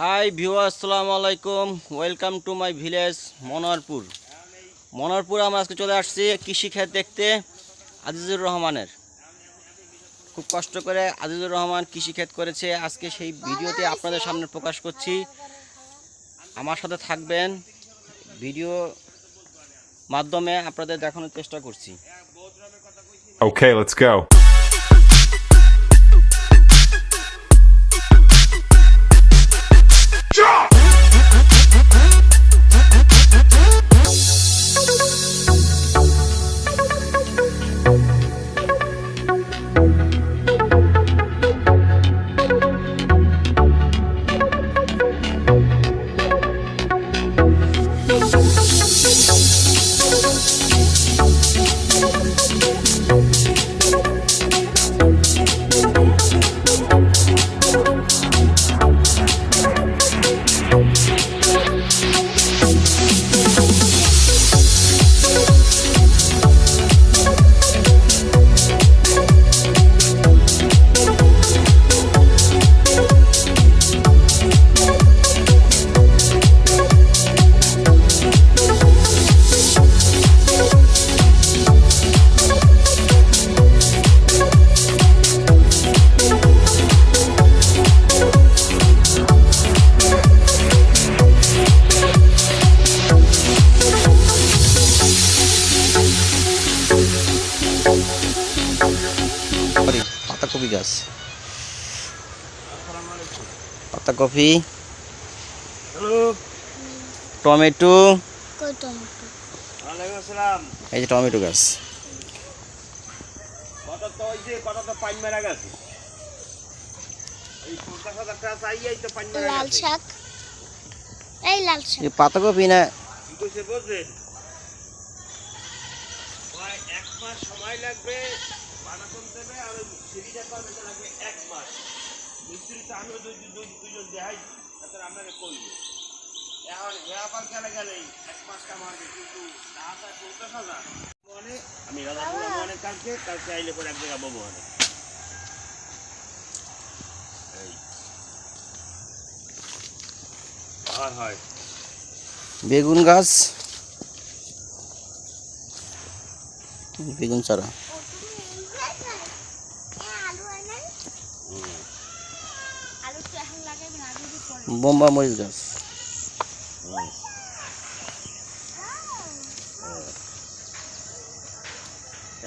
High view আসসালামু আলাইকুম। Welcome to my village Monoarpur Monoarpur আমরা আজকে চলে আসছি কৃষিক্ষেত দেখতে আজিজুর রহমানের। খুব কষ্ট করে আজিজুর রহমান কৃষিক্ষেত করেছে। আজকে সেই ভিডিওতে আপনাদের সামনে প্রকাশ করছি। আমার সাথে থাকবেন ভিডিও মাধ্যমে আপনাদের দেখানোর চেষ্টা করছি। Okay, let's go. গেছে। শাক? এই লাল শাক। এই পাতাকপি না? এক মাস সময় লাগবে বানাতন দেবে আর সিঁড়িটা পাবে লাগবে এক মাস। মিস্ত্রি তো আমিও দেখাই কইব এখন গেলে এক কিন্তু টাকা মনে আমি রাজা মনে কালকে কালকে আইলে পরে এক জায়গা বলব অনেক বেগুন গাছ। বেগুন চারা আলু তো এখন লাগাইবেন আলু দিয়ে পরে বোম্বা মরিচ গাছ।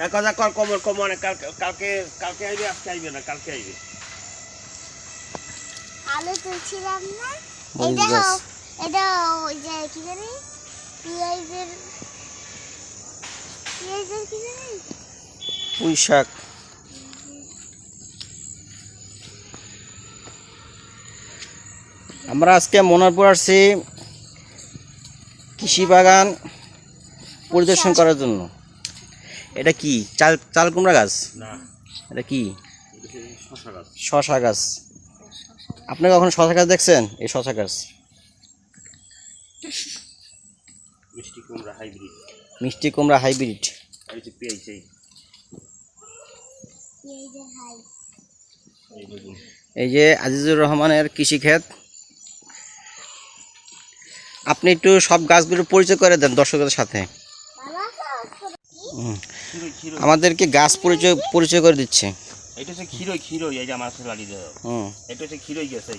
এক কথা কর কমর কমর কালকে কালকে কালকে আইবে আজকে আইবে না কালকে আইবে। আলু তুলছিলাম না। এটা এটা ওই যে কি জানি? পেঁয়াজের পেঁয়াজের কি জানি? পুঁই শাক। আমরা আজকে মনোরপুর আসছি কৃষি বাগান পরিদর্শন করার জন্য। এটা কি? চাল চাল কুমড়া গাছ? এটা কি? শশা গাছ? আপনি কখন শশা গাছ দেখছেন? এই শশা গাছ। মিষ্টি কুমড়া হাইব্রিড। মিষ্টি কুমড়া হাইব্রিড। এই যে আজিজুর রহমানের কৃষিক্ষেত। আপনি একটু সব গাছগুলো পরিচয় করে দেন দর্শকদের সাথে। আমাদেরকে গাছ পরিচয় পরিচয় করে দিচ্ছে। এটা হচ্ছে ক্ষীরই ক্ষীরই এই যে আমার এটা হচ্ছে ক্ষীরই গেছে।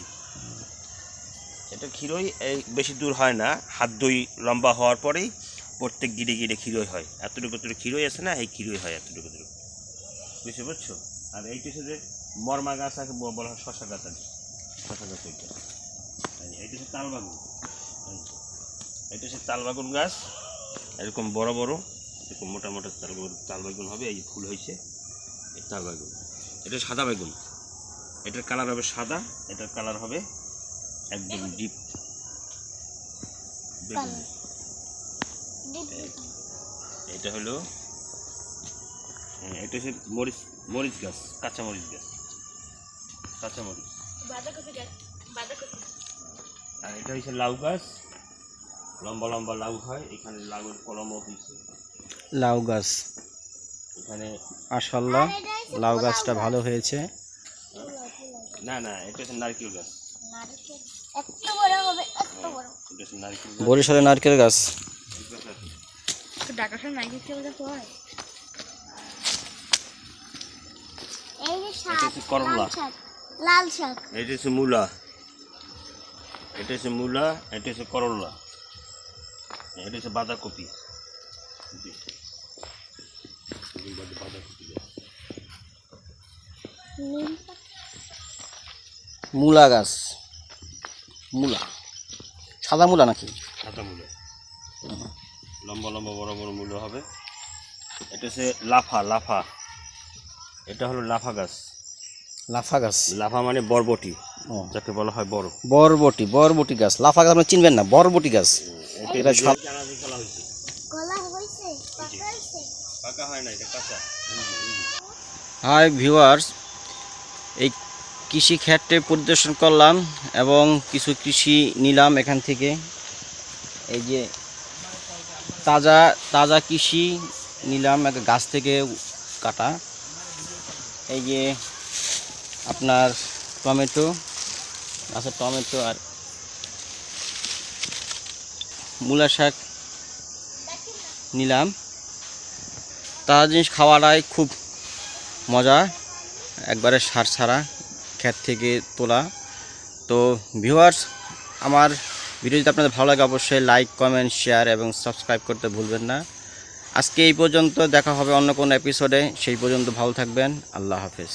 এটা ক্ষীরই এই বেশি দূর হয় না। হাত দুই লম্বা হওয়ার পরেই প্রত্যেক গিরে গিরে ক্ষীরই হয়। এতটুকু এতটুকু ক্ষীরই আছে না এই ক্ষীরই হয় এতটুকু এতটুকু বুঝতে পারছ? আর এইটা হচ্ছে যে মর্মা গাছ আছে বলা হয় শশা গাছ আছে শশা গাছ এইটা এইটা হচ্ছে যে। এটা হচ্ছে তালবাগুন গাছ। এরকম বড় বড় এরকম মোটা মোটা তালবাগুন তালবাগুন হবে এই যে ফুল হয়েছে এই তালবাগুন। এটা সাদা বেগুন। এটার কালার হবে সাদা এটার কালার হবে একদম ডিপ বেগুন। এটা হলো হ্যাঁ, এটা হচ্ছে মরিচ মরিচ গাছ কাঁচা মরিচ গাছ। কাঁচা মরিচ। বাঁধাকপি গাছ বাঁধাকপি। আর এটা হচ্ছে লাউ গাছ। লম্বা লম্বা লাউ হয় এখানে লাউয়ের কলমও হয়েছে লাউ গাছ। এখানে মাশাল্লাহ লাউ গাছটা ভালো হয়েছে। না না এটা হচ্ছে নারকেল গাছ। নারকেল এত বড় হবে এত বড়। এটা হচ্ছে নারকেল বরিশালের নারকেল গাছ। করলা। লাল শাক। এটা হচ্ছে মূলা। এটা হচ্ছে মূলা এটা হচ্ছে করলা। এটা হচ্ছে বাঁধাকপি। মূলা গাছ। মূলা। সাদা মূলা নাকি? সাদা মূলা। লম্বা লম্বা বড় বড় মূলা হবে। এটা হচ্ছে লাফা লাফা। এটা হলো লাফা গাছ। লাফা গাছ। লাফা মানে বরবটি যাকে বলা হয় বড়। বরবটি বরবটি গাছ। লাফা গাছ আপনি চিনবেন না বরবটি গাছ। এটা সব খেলা হয়েছে। কলা হইছে পাকা হইছে পাকা হয় না এটা কাঁচা। হাই ভিউয়ার্স এই কৃষি ক্ষেত্রে পরিদর্শন করলাম এবং কিছু কৃষি নিলাম এখান থেকে। এই যে তাজা তাজা কৃষি নিলাম এক গাছ থেকে কাটা। এই যে আপনার টমেটো গাছের টমেটো আর মূলা শাক নিলাম। তাজা জিনিস খাওয়াটাই খুব মজা, একবারে সার ছাড়া ক্ষেত থেকে তোলা। তো ভিউয়ার্স আমার ভিডিও যদি আপনাদের ভালো লাগে, অবশ্যই লাইক কমেন্ট শেয়ার এবং সাবস্ক্রাইব করতে ভুলবেন না। আজকে এই পর্যন্ত, দেখা হবে অন্য কোনো এপিসোডে সেই পর্যন্ত ভালো থাকবেন। আল্লাহ হাফেজ.